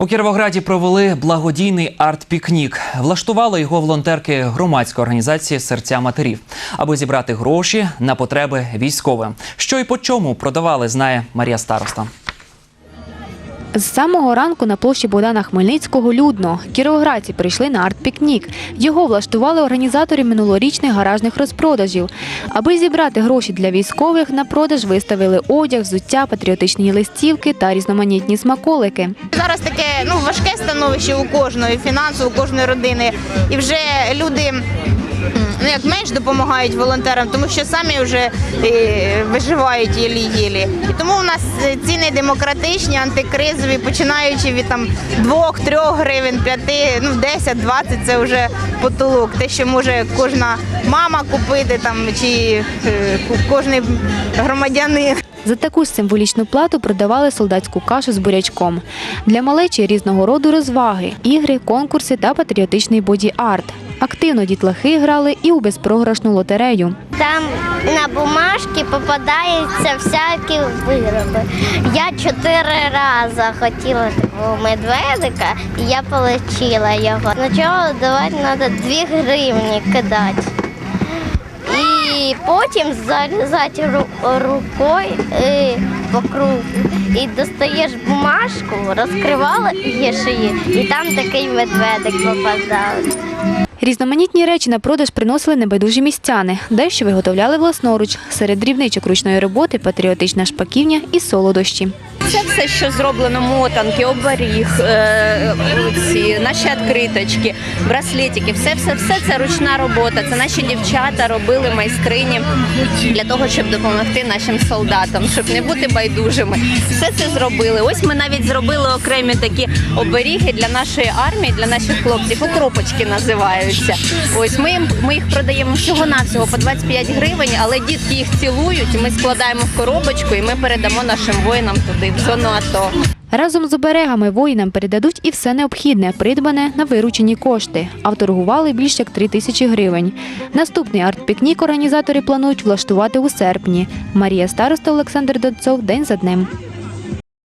У Кіровограді провели благодійний арт-пікнік. Влаштували його волонтерки громадської організації Серця матерів, аби зібрати гроші на потреби військовим. Що і по чому продавали, знає Марія Староста. З самого ранку на площі Богдана Хмельницького людно. Кіровоградці прийшли на арт-пікнік. Його влаштували організатори минулорічних гаражних розпродажів. Аби зібрати гроші для військових, на продаж виставили одяг, взуття, патріотичні листівки та різноманітні смаколики. Зараз таке ну важке становище у кожної фінансово, у кожної родини, і вже люди. Ну, як менш допомагають волонтерам, тому що самі вже е, виживають єлі-єлі. І тому у нас е, ціни демократичні, антикризові, починаючи від там 2-3 гривень, 5, ну 10-20 це вже потолок. Те, що може кожна мама купити там чи е, кожний громадянин. За таку символічну плату продавали солдатську кашу з бурячком. Для малечі різного роду розваги, ігри, конкурси та патріотичний боді-арт. Активно дітлахи грали і у безпрограшну лотерею. Там на бумажки попадаються всякі вироби. Я чотири рази хотіла такого медведика, і я отримала його. Спочатку давати треба 2 гривні кидати. І потім залізати рукою е, по кругу. І достаєш бумажку, розкривала її, і там такий медведик попадав. Різноманітні речі на продаж приносили небайдужі містяни. Дещо виготовляли власноруч. Серед дрібничок ручної роботи патріотична шпаківня і солодощі. Все, що зроблено мотанки, оберіг, е, ці наші відкриточки, браслетики, все, все, все це ручна робота. Це наші дівчата робили майстрині для того, щоб допомогти нашим солдатам, щоб не бути байдужими. Все це зробили. Ось ми навіть зробили окремі такі оберіги для нашої армії, для наших хлопців. Окропочки називаються. Ось ми їм ми їх продаємо всього навсього по 25 гривень, але дітки їх цілують. Ми складаємо в коробочку і ми передамо нашим воїнам туди, в зону АТО. Разом з оберегами воїнам передадуть і все необхідне, придбане на виручені кошти. А вторгували більш як 3 тисячі гривень. Наступний арт-пікнік організатори планують влаштувати у серпні. Марія Староста, Олександр Донцов. День за днем.